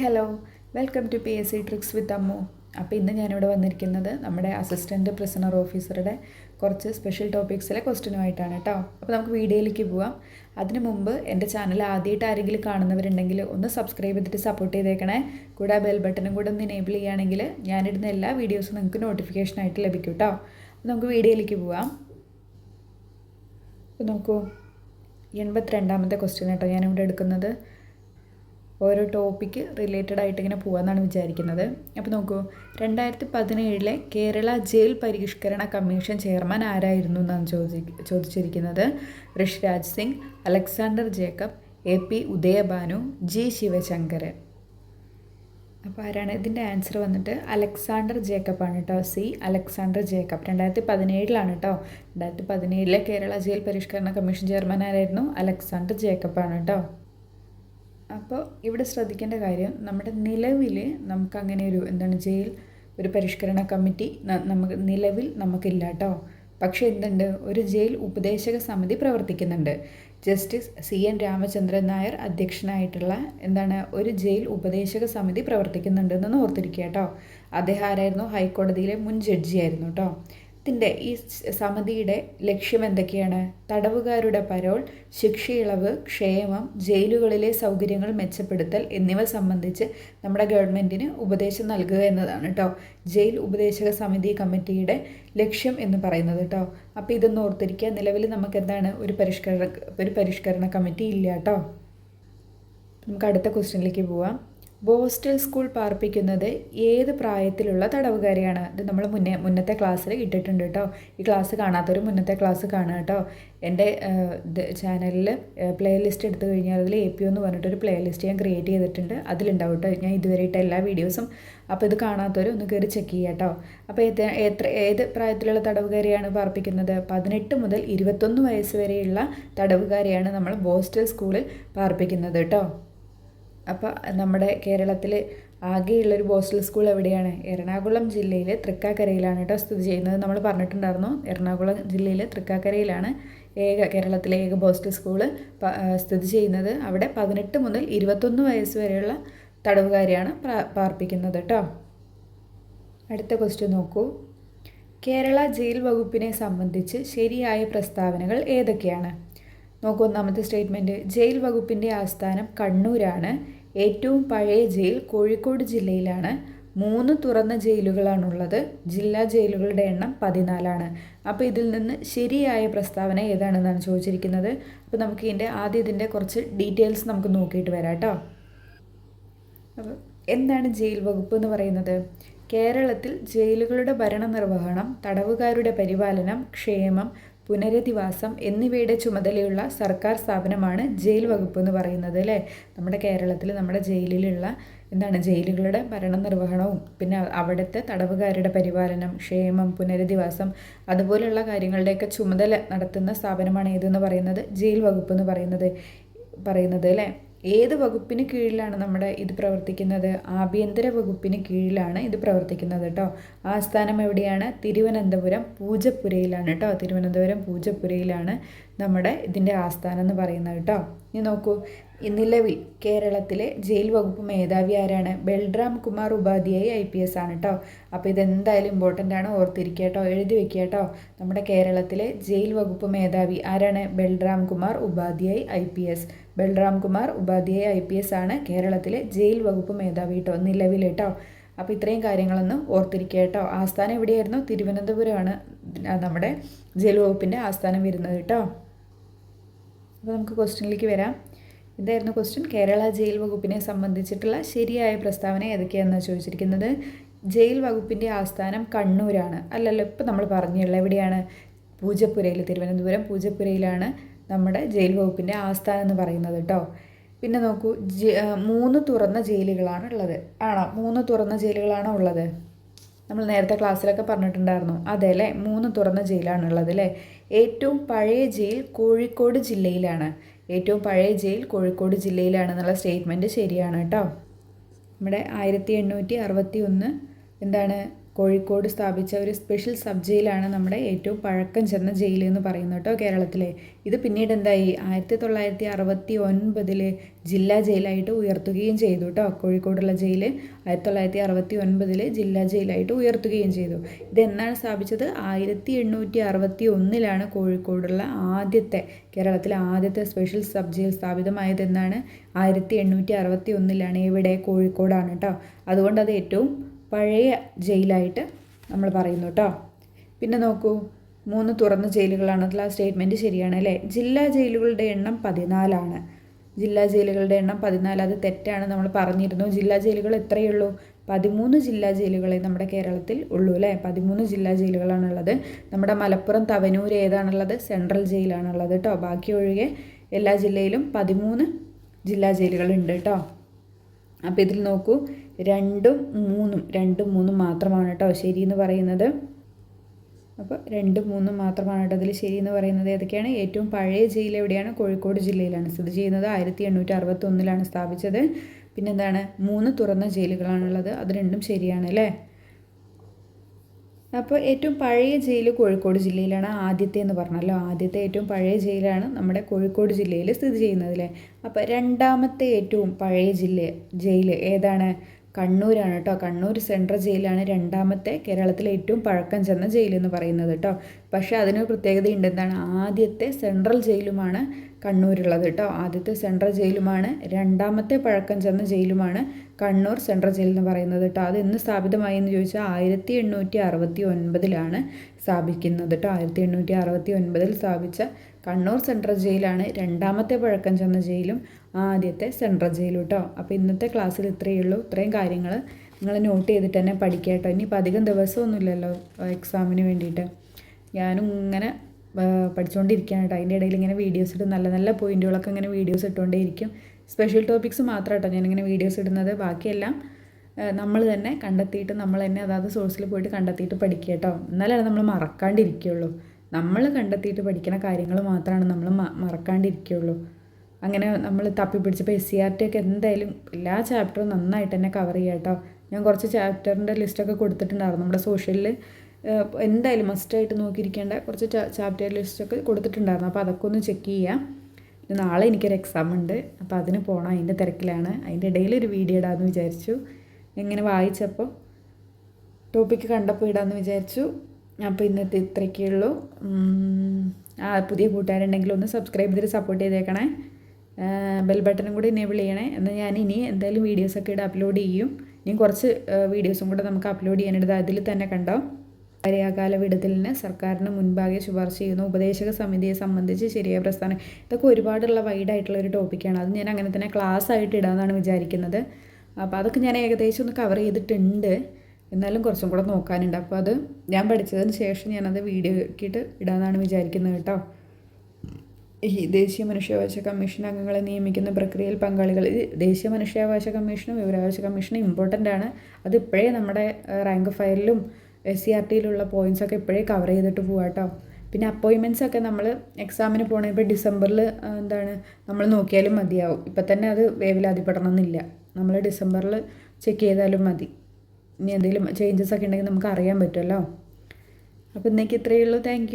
Hello welcome to P S C tricks with Ammu അപ്പോൾ ഇന്ന് ഞാനിവിടെ വന്നിരിക്കുന്നത് നമ്മുടെ അസിസ്റ്റന്റ് പ്രിസണർ ഓഫീസറുടെ കുറച്ച് സ്പെഷ്യൽ ടോപ്പിക്സിലെ ക്വസ്റ്റ്യനുമായിട്ടാണ് കേട്ടോ അപ്പോൾ നമുക്ക് വീഡിയോയിലേക്ക് പോവാം. അതിന് മുമ്പ് എന്റെ ചാനൽ ആദ്യമായിട്ട് ആരെങ്കിലും കാണുന്നവരുണ്ടെങ്കിൽ ഒന്ന് സബ്സ്ക്രൈബ് ചെയ്തിട്ട് സപ്പോർട്ട് ചെയ്തേക്കണേ. കൂടെ ബെൽ ബട്ടണും കൂടെ ഒന്ന് എനേബിൾ ചെയ്യുകയാണെങ്കിൽ ഞാനിടുന്ന എല്ലാ വീഡിയോസും നിങ്ങൾക്ക് നോട്ടിഫിക്കേഷനായിട്ട് ലഭിക്കും കേട്ടോ നമുക്ക് വീഡിയോയിലേക്ക് പോവാം. അപ്പോൾ നോക്കൂ എൺപത്തിരണ്ടാമത്തെ ക്വസ്റ്റ്യൻ കേട്ടോ ഞാനിവിടെ എടുക്കുന്നത്. ഓരോ ടോപ്പിക്ക് റിലേറ്റഡ് ആയിട്ട് ഇങ്ങനെ പോകാമെന്നാണ് വിചാരിക്കുന്നത്. അപ്പോൾ നോക്കൂ രണ്ടായിരത്തി പതിനേഴിലെ കേരള ജയിൽ പരിഷ്കരണ കമ്മീഷൻ ചെയർമാൻ ആരായിരുന്നു എന്നാണ് ചോദി ചോദിച്ചിരിക്കുന്നത്. Rishiraj Singh Alexander Jacob A P Udayabhanu G Sivasankar അപ്പോൾ ആരാണ് ഇതിന്റെ ആൻസർ വന്നിട്ട്? അലക്സാണ്ടർ ജേക്കബ് ആണ് കേട്ടോ സി അലക്സാണ്ടർ ജേക്കബ്. രണ്ടായിരത്തി പതിനേഴിലാണ് കേട്ടോ രണ്ടായിരത്തി പതിനേഴിലെ കേരള ജയിൽ പരിഷ്കരണ കമ്മീഷൻ ചെയർമാൻ ആരായിരുന്നു? അലക്സാണ്ടർ ജേക്കബ് ആണ് കേട്ടോ അപ്പോൾ ഇവിടെ ശ്രദ്ധിക്കേണ്ട കാര്യം നമ്മുടെ നിലവിൽ നമുക്കങ്ങനെ ഒരു എന്താണ് ജയിൽ ഒരു പരിഷ്കരണ കമ്മിറ്റി നമുക്ക് നിലവിൽ നമുക്കില്ല കേട്ടോ പക്ഷേ എന്തുണ്ട്? ഒരു ജയിൽ ഉപദേശക സമിതി പ്രവർത്തിക്കുന്നുണ്ട്. Justice C N Ramachandran Nair അധ്യക്ഷനായിട്ടുള്ള എന്താണ് ഒരു ജയിൽ ഉപദേശക സമിതി പ്രവർത്തിക്കുന്നുണ്ടെന്ന് ഓർത്തിരിക്കുക കേട്ടോ. അദ്ദേഹം ആരായിരുന്നു? ഹൈക്കോടതിയിലെ മുൻ ജഡ്ജിയായിരുന്നു കേട്ടോ. ത്തിന്റെ ഈ സമിതിയുടെ ലക്ഷ്യം എന്തൊക്കെയാണ്? തടവുകാരുടെ പരോൾ ശിക്ഷയിളവ് ക്ഷേമം ജയിലുകളിലെ സൗകര്യങ്ങൾ മെച്ചപ്പെടുത്തൽ എന്നിവ സംബന്ധിച്ച് നമ്മുടെ ഗവൺമെന്റിന് ഉപദേശം നൽകുക എന്നതാണ് കേട്ടോ ജയിൽ ഉപദേശക സമിതി കമ്മിറ്റിയുടെ ലക്ഷ്യം എന്ന് പറയുന്നത് കേട്ടോ അപ്പോൾ ഇതൊന്ന് ഓർത്തിരിക്കുക നിലവിൽ നമുക്ക് എന്താണ് ഒരു പരിഷ്കരണ ഒരു പരിഷ്കരണ കമ്മിറ്റി ഇല്ല കേട്ടോ നമുക്ക് അടുത്ത ക്വസ്റ്റ്യനിലേക്ക് പോവാം. ബോസ്റ്റൽ സ്കൂൾ പാർപ്പിക്കുന്നത് ഏത് പ്രായത്തിലുള്ള തടവുകാരെയാണ്? ഇത് നമ്മൾ മുന്നേ മുന്നത്തെ ക്ലാസ്സിൽ ഇട്ടിട്ടുണ്ട് കേട്ടോ ഈ ക്ലാസ് കാണാത്തവർ മുന്നത്തെ ക്ലാസ് കാണുക കേട്ടോ എന്റെ ചാനലിൽ പ്ലേ ലിസ്റ്റ് എടുത്തു കഴിഞ്ഞാൽ അതിൽ എ പി എന്ന് പറഞ്ഞിട്ടൊരു പ്ലേ ലിസ്റ്റ് ഞാൻ ക്രിയേറ്റ് ചെയ്തിട്ടുണ്ട്. അതിലുണ്ടാവും കേട്ടോ ഞാൻ ഇതുവരെ ഇട്ട എല്ലാ വീഡിയോസും അപ്പോൾ ഇത് കാണാത്തവർ ഒന്ന് കയറി ചെക്ക് ചെയ്യുക കേട്ടോ അപ്പോൾ എത്ര ഏത് പ്രായത്തിലുള്ള തടവുകാരെയാണ് പാർപ്പിക്കുന്നത്? പതിനെട്ട് മുതൽ ഇരുപത്തൊന്ന് വയസ്സ് വരെയുള്ള തടവുകാരെയാണ് നമ്മൾ ബോസ്റ്റൽ സ്കൂളിൽ പാർപ്പിക്കുന്നത് കേട്ടോ അപ്പോൾ നമ്മുടെ കേരളത്തിൽ ആകെയുള്ളൊരു ബോസ്റ്റൽ സ്കൂൾ എവിടെയാണ്? എറണാകുളം ജില്ലയിലെ തൃക്കാക്കരയിലാണ് കേട്ടോ സ്ഥിതി ചെയ്യുന്നത്. നമ്മൾ പറഞ്ഞിട്ടുണ്ടായിരുന്നു എറണാകുളം ജില്ലയിലെ തൃക്കാക്കരയിലാണ് ഏക കേരളത്തിലെ ഏക ബോസ്റ്റൽ സ്കൂൾ സ്ഥിതി ചെയ്യുന്നത്. അവിടെ പതിനെട്ട് മുതൽ ഇരുപത്തൊന്ന് വയസ്സ് വരെയുള്ള തടവുകാരെയാണ് പാർപ്പിക്കുന്നത് കേട്ടോ അടുത്ത ക്വസ്റ്റ്യൻ നോക്കൂ. കേരള ജയിൽ വകുപ്പിനെ സംബന്ധിച്ച് ശരിയായ പ്രസ്താവനകൾ ഏതൊക്കെയാണ്? നോക്കൂ ഒന്നാമത്തെ സ്റ്റേറ്റ്മെന്റ് ജയിൽ വകുപ്പിന്റെ ആസ്ഥാനം കണ്ണൂരാണ്. ഏറ്റവും പഴയ ജയിൽ കോഴിക്കോട് ജില്ലയിലാണ്. മൂന്ന് തുറന്ന ജയിലുകളാണുള്ളത്. ജില്ലാ ജയിലുകളുടെ എണ്ണം പതിനാലാണ്. അപ്പോൾ ഇതിൽ നിന്ന് ശരിയായ പ്രസ്താവന ഏതാണെന്നാണ് ചോദിച്ചിരിക്കുന്നത്. അപ്പോൾ നമുക്ക് ഇതിന്റെ ആദ്യം ഇതിന്റെ കുറച്ച് ഡീറ്റെയിൽസ് നമുക്ക് നോക്കിയിട്ട് വരാം കേട്ടോ. അപ്പോൾ എന്താണ് ജയിൽ വകുപ്പ് എന്ന് പറയുന്നത്? കേരളത്തിൽ ജയിലുകളുടെ ഭരണനിർവഹണം തടവുകാരുടെ പരിപാലനം ക്ഷേമം പുനരധിവാസം എന്നിവയുടെ ചുമതലയുള്ള സർക്കാർ സ്ഥാപനമാണ് ജയിൽ വകുപ്പ് എന്ന് പറയുന്നത് അല്ലേ? നമ്മുടെ കേരളത്തിൽ നമ്മുടെ ജയിലിലുള്ള എന്താണ് ജയിലുകളുടെ ഭരണനിർവഹണവും പിന്നെ അവിടുത്തെ തടവുകാരുടെ പരിപാലനം ക്ഷേമം പുനരധിവാസം അതുപോലെയുള്ള കാര്യങ്ങളുടെയൊക്കെ ചുമതല നടത്തുന്ന സ്ഥാപനമാണ് ഏതെന്ന് പറയുന്നത്? ജയിൽ വകുപ്പ് എന്ന് പറയുന്നത് പറയുന്നത് അല്ലേ? ഏത് വകുപ്പിന് കീഴിലാണ് നമ്മുടെ ഇത് പ്രവർത്തിക്കുന്നത്? ആഭ്യന്തര വകുപ്പിന് കീഴിലാണ് ഇത് പ്രവർത്തിക്കുന്നത് കേട്ടോ ആസ്ഥാനം എവിടെയാണ്? തിരുവനന്തപുരം പൂജപ്പുരയിലാണ് കേട്ടോ തിരുവനന്തപുരം പൂജപ്പുരയിലാണ് നമ്മുടെ ഇതിന്റെ ആസ്ഥാനം എന്ന് പറയുന്നത് കേട്ടോ ഇനി നോക്കൂ. നിലവിൽ കേരളത്തിലെ ജയിൽ വകുപ്പ് മേധാവി ആരാണ്? Balram Kumar Upadhyaya I P S ആണ് കേട്ടോ അപ്പോൾ ഇതെന്തായാലും ഇമ്പോർട്ടന്റ് ആണ് ഓർത്തിരിക്കുക കേട്ടോ എഴുതി വെക്കുക കേട്ടോ നമ്മുടെ കേരളത്തിലെ ജയിൽ വകുപ്പ് മേധാവി ആരാണ്? Balram Kumar Upadhyaya I P S. Balram Kumar Upadhyaya I P S ആണ് കേരളത്തിലെ ജയിൽ വകുപ്പ് മേധാവി കേട്ടോ നിലവിൽ കേട്ടോ അപ്പോൾ ഇത്രയും കാര്യങ്ങളൊന്നും ഓർത്തിരിക്കുക കേട്ടോ ആസ്ഥാനം എവിടെയായിരുന്നു? തിരുവനന്തപുരമാണ് നമ്മുടെ ജയിൽ വകുപ്പിന്റെ ആസ്ഥാനം വരുന്നത് കേട്ടോ അപ്പോൾ നമുക്ക് ക്വസ്റ്റ്യനിലേക്ക് വരാം. ഇതായിരുന്നു ക്വസ്റ്റ്യൻ. കേരള ജയിൽ വകുപ്പിനെ സംബന്ധിച്ചിട്ടുള്ള ശരിയായ പ്രസ്താവന ഏതൊക്കെയാണെന്ന് ചോദിച്ചിരിക്കുന്നത്? ജയിൽ വകുപ്പിന്റെ ആസ്ഥാനം കണ്ണൂരാണ്. അല്ലല്ലോ ഇപ്പം നമ്മൾ പറഞ്ഞുള്ള എവിടെയാണ്? പൂജപ്പുരയിൽ തിരുവനന്തപുരം പൂജപ്പുരയിലാണ് നമ്മുടെ ജയിൽ വകുപ്പിന്റെ ആസ്ഥാനം എന്ന് പറയുന്നത് കേട്ടോ. പിന്നെ നോക്കൂ മൂന്ന് തുറന്ന ജയിലുകളാണ് ഉള്ളത്. ആണോ? മൂന്ന് തുറന്ന ജയിലുകളാണോ ഉള്ളത്? നമ്മൾ നേരത്തെ ക്ലാസ്സിലൊക്കെ പറഞ്ഞിട്ടുണ്ടായിരുന്നു. അതെ അല്ലേ? മൂന്ന് തുറന്ന ജയിലാണ് ഉള്ളത് അല്ലേ? ഏറ്റവും പഴയ ജയിൽ കോഴിക്കോട് ജില്ലയിലാണ്. ഏറ്റവും പഴയ ജയിൽ കോഴിക്കോട് ജില്ലയിലാണെന്നുള്ള സ്റ്റേറ്റ്മെന്റ് ശരിയാണ് കേട്ടോ. നമ്മുടെ ആയിരത്തി എണ്ണൂറ്റി അറുപത്തി ഒന്ന് എന്താണ്? കോഴിക്കോട് സ്ഥാപിച്ച ഒരു സ്പെഷ്യൽ സബ് ജയിലാണ് നമ്മുടെ ഏറ്റവും പഴക്കം ചെന്ന ജയിൽ എന്ന് പറയുന്നത് കേട്ടോ കേരളത്തിലെ. ഇത് പിന്നീട് എന്തായി? ആയിരത്തി തൊള്ളായിരത്തി അറുപത്തി ഒൻപതിൽ ജില്ലാ ജയിലായിട്ട് ഉയർത്തുകയും ചെയ്തു കേട്ടോ. കോഴിക്കോടുള്ള ജയിൽ ആയിരത്തി തൊള്ളായിരത്തി അറുപത്തി ഒൻപതിൽ ജില്ലാ ജയിലായിട്ട് ഉയർത്തുകയും ചെയ്തു. ഇത് എന്നാണ് സ്ഥാപിച്ചത്? ആയിരത്തി എണ്ണൂറ്റി അറുപത്തി ഒന്നിലാണ് കോഴിക്കോടുള്ള ആദ്യത്തെ കേരളത്തിലെ ആദ്യത്തെ സ്പെഷ്യൽ സബ് ജയിൽ സ്ഥാപിതമായത് എന്നാണ് ആയിരത്തി എണ്ണൂറ്റി അറുപത്തി ഒന്നിലാണ് ഇവിടെ കോഴിക്കോടാണ് കേട്ടോ. അതുകൊണ്ട് അത് ഏറ്റവും പഴയ ജയിലായിട്ട് നമ്മൾ പറയുന്നു കേട്ടോ പിന്നെ നോക്കൂ മൂന്ന് തുറന്ന ജയിലുകളാണ് അതിൽ ആ സ്റ്റേറ്റ്മെന്റ് ശരിയാണ് അല്ലേ? ജില്ലാ ജയിലുകളുടെ എണ്ണം പതിനാലാണ്. ജില്ലാ ജയിലുകളുടെ എണ്ണം പതിനാല് അത് തെറ്റാണ് നമ്മൾ പറഞ്ഞിരുന്നു. ജില്ലാ ജയിലുകൾ എത്രയേ ഉള്ളൂ പതിമൂന്ന് ജില്ലാ ജയിലുകളെ നമ്മുടെ കേരളത്തിൽ ഉള്ളൂ അല്ലേ? പതിമൂന്ന് ജില്ലാ ജയിലുകളാണുള്ളത്. നമ്മുടെ മലപ്പുറം തവനൂർ ഏതാണുള്ളത്? സെൻട്രൽ ജയിലാണുള്ളത് കേട്ടോ ബാക്കി ഒഴികെ എല്ലാ ജില്ലയിലും പതിമൂന്ന് ജില്ലാ ജയിലുകളുണ്ട് കേട്ടോ അപ്പോൾ ഇതിൽ നോക്കൂ. രണ്ടും മൂന്നും രണ്ടും മൂന്നും മാത്രമാണ് കേട്ടോ ശരി എന്ന് പറയുന്നത്. അപ്പോൾ രണ്ടും മൂന്നും മാത്രമാണ് കേട്ടോ അതിൽ ശരി എന്ന് പറയുന്നത്. ഏതൊക്കെയാണ്? ഏറ്റവും പഴയ ജയിൽ എവിടെയാണ്? കോഴിക്കോട് ജില്ലയിലാണ്. സ്ഥിതി ചെയ്യുന്നത് ആയിരത്തി എണ്ണൂറ്റി അറുപത്തി ഒന്നിലാണ് സ്ഥാപിച്ചത്. പിന്നെന്താണ്? മൂന്ന് തുറന്ന ജയിലുകളാണുള്ളത്. അത് രണ്ടും ശരിയാണ് അല്ലേ? അപ്പോൾ ഏറ്റവും പഴയ ജയിൽ കോഴിക്കോട് ജില്ലയിലാണ് ആദ്യത്തെ എന്ന് പറഞ്ഞല്ലോ. ആദ്യത്തെ ഏറ്റവും പഴയ ജയിലാണ് നമ്മുടെ കോഴിക്കോട് ജില്ലയിൽ സ്ഥിതി ചെയ്യുന്നത് അല്ലേ? അപ്പോൾ രണ്ടാമത്തെ ഏറ്റവും പഴയ ജില്ല ജയിൽ ഏതാണ്? കണ്ണൂരാണ് കേട്ടോ. കണ്ണൂർ സെൻട്രൽ ജയിലാണ് രണ്ടാമത്തെ കേരളത്തിലെ ഏറ്റവും പഴക്കം ചെന്ന ജയിൽ എന്ന് പറയുന്നത് കേട്ടോ. പക്ഷേ അതിനൊരു പ്രത്യേകതയുണ്ട്. എന്താണ്? ആദ്യത്തെ സെൻട്രൽ ജയിലുമാണ് കണ്ണൂരുള്ളത് കേട്ടോ. ആദ്യത്തെ സെൻട്രൽ ജയിലുമാണ് രണ്ടാമത്തെ പഴക്കം ചെന്ന ജയിലുമാണ് കണ്ണൂർ സെൻട്രൽ ജയിൽ എന്ന് പറയുന്നത് കേട്ടോ. അത് എന്ന് സ്ഥാപിതമായി എന്ന് ചോദിച്ചാൽ ആയിരത്തി എണ്ണൂറ്റി അറുപത്തി ഒൻപതിലാണ് സ്ഥാപിക്കുന്നത് കേട്ടോ ആയിരത്തി എണ്ണൂറ്റി അറുപത്തി ഒൻപതിൽ സ്ഥാപിച്ച കണ്ണൂർ സെൻട്രൽ ജയിലാണ് രണ്ടാമത്തെ പഴക്കം ചെന്ന ജയിലും ആദ്യത്തെ സെൻട്രൽ ജയിലും കേട്ടോ അപ്പോൾ ഇന്നത്തെ ക്ലാസ്സിൽ ഇത്രയേ ഉള്ളൂ. ഇത്രയും കാര്യങ്ങൾ നിങ്ങൾ നോട്ട് ചെയ്തിട്ട് തന്നെ പഠിക്കുക കേട്ടോ ഇനിയിപ്പോൾ അധികം ദിവസമൊന്നുമില്ലല്ലോ എക്സാമിന് വേണ്ടിയിട്ട്. ഞാനും ഇങ്ങനെ പഠിച്ചുകൊണ്ടിരിക്കുകയാണ് കേട്ടോ അതിന്റെ ഇടയിൽ ഇങ്ങനെ വീഡിയോസ് ഇട്ട് നല്ല നല്ല പോയിന്റുകളൊക്കെ ഇങ്ങനെ വീഡിയോസ് ഇട്ടുകൊണ്ടേയിരിക്കും സ്പെഷ്യൽ ടോപ്പിക്സ് മാത്രം കേട്ടോ ഞാനിങ്ങനെ വീഡിയോസ് ഇടുന്നത്. ബാക്കിയെല്ലാം നമ്മൾ തന്നെ കണ്ടെത്തിയിട്ട് നമ്മൾ തന്നെ അതാത് സോഴ്സിൽ പോയിട്ട് കണ്ടെത്തിയിട്ട് പഠിക്കുക കേട്ടോ എന്നാലേ നമ്മൾ മറക്കാണ്ടിരിക്കുകയുള്ളൂ. നമ്മൾ കണ്ടെത്തിയിട്ട് പഠിക്കുന്ന കാര്യങ്ങൾ മാത്രമാണ് നമ്മൾ മറക്കാണ്ടിരിക്കുകയുള്ളൂ. അങ്ങനെ നമ്മൾ തപ്പി പിടിച്ചപ്പോൾ എസ് സി ആർ ടി ഒക്കെ എന്തായാലും എല്ലാ ചാപ്റ്ററും നന്നായിട്ട് തന്നെ കവർ ചെയ്യാം കേട്ടോ ഞാൻ കുറച്ച് ചാപ്റ്ററിന്റെ ലിസ്റ്റൊക്കെ കൊടുത്തിട്ടുണ്ടായിരുന്നു. നമ്മുടെ സോഷ്യലിൽ എന്തായാലും മസ്റ്റായിട്ട് നോക്കിയിരിക്കേണ്ട കുറച്ച് ചാപ്റ്റർ ലിസ്റ്റൊക്കെ കൊടുത്തിട്ടുണ്ടായിരുന്നു. അപ്പോൾ അതൊക്കെ ഒന്ന് ചെക്ക് ചെയ്യാം. നാളെ എനിക്കൊരു എക്സാം ഉണ്ട്. അപ്പോൾ അതിന് പോകണം അതിന്റെ തിരക്കിലാണ്. അതിന്റെ ഇടയിൽ ഒരു വീഡിയോ ഇടാമെന്ന് വിചാരിച്ചു. ഇങ്ങനെ വായിച്ചപ്പോൾ ടോപ്പിക്ക് കണ്ടപ്പോൾ ഇടാമെന്ന് വിചാരിച്ചു. അപ്പോൾ ഇന്നത്തെ ഇത്രയൊക്കെ ഉള്ളൂ. ആ പുതിയ കൂട്ടുകാരുണ്ടെങ്കിൽ ഒന്ന് സബ്സ്ക്രൈബ് ചെയ്ത് സപ്പോർട്ട് ചെയ്തേക്കണേ. ബെൽ ബട്ടണും കൂടി എനേബിൾ ചെയ്യണേ. എന്നാൽ ഞാൻ ഇനി എന്തായാലും വീഡിയോസൊക്കെ ഇവിടെ അപ്ലോഡ് ചെയ്യും. ഇനി കുറച്ച് വീഡിയോസും കൂടെ നമുക്ക് അപ്ലോഡ് ചെയ്യാനായിട്ട് അതിൽ തന്നെ കണ്ടോ? പര്യാകാല വിടതലിന് സർക്കാരിന് മുൻപാകെ ശുപാർശ ചെയ്യുന്ന ഉപദേശക സമിതിയെ സംബന്ധിച്ച് ശരിയായ പ്രസ്ഥാനം. ഇതൊക്കെ ഒരുപാടുള്ള വൈഡായിട്ടുള്ള ഒരു ടോപ്പിക്കാണ് അത് ഞാൻ അങ്ങനെ തന്നെ ക്ലാസ് ആയിട്ട് ഇടാമെന്നാണ് വിചാരിക്കുന്നത്. അപ്പോൾ അതൊക്കെ ഞാൻ ഏകദേശം ഒന്ന് കവർ ചെയ്തിട്ടുണ്ട്. എന്നാലും കുറച്ചും കൂടെ നോക്കാനുണ്ട്. അപ്പോൾ അത് ഞാൻ പഠിച്ചതിന് ശേഷം ഞാനത് വീഡിയോ ആക്കിയിട്ട് ഇടാമെന്നാണ് വിചാരിക്കുന്നത് കേട്ടോ. ഈ ദേശീയ മനുഷ്യാവകാശ കമ്മീഷൻ അംഗങ്ങളെ നിയമിക്കുന്ന പ്രക്രിയയിൽ പങ്കാളികൾ. ദേശീയ മനുഷ്യാവകാശ കമ്മീഷനും വിവരാവകാശ കമ്മീഷനും ഇമ്പോർട്ടന്റ് ആണ്. അത് ഇപ്പോഴേ നമ്മുടെ റാങ്ക് ഫയലിലും എസ് സി ആർ ടിയിലുള്ള പോയിന്റ്സ് ഒക്കെ ഇപ്പോഴേ കവർ ചെയ്തിട്ട് പോവാം കേട്ടോ. പിന്നെ അപ്പോയിൻമെന്റ്സ് ഒക്കെ നമ്മൾ എക്സാമിന് പോകണ ഇപ്പോൾ ഡിസംബറിൽ എന്താണ് നമ്മൾ നോക്കിയാലും മതിയാവും. ഇപ്പം തന്നെ അത് വേവിലാതിപ്പെടണം എന്നില്ല. നമ്മൾ ഡിസംബറിൽ ചെക്ക് ചെയ്താലും മതി. ഇനി എന്തെങ്കിലും ചേഞ്ചസ് ഒക്കെ ഉണ്ടെങ്കിൽ നമുക്ക് അറിയാൻ പറ്റുമല്ലോ. അപ്പോൾ ഇന്നേക്ക് ഇത്രയേ ഉള്ളൂ. താങ്ക്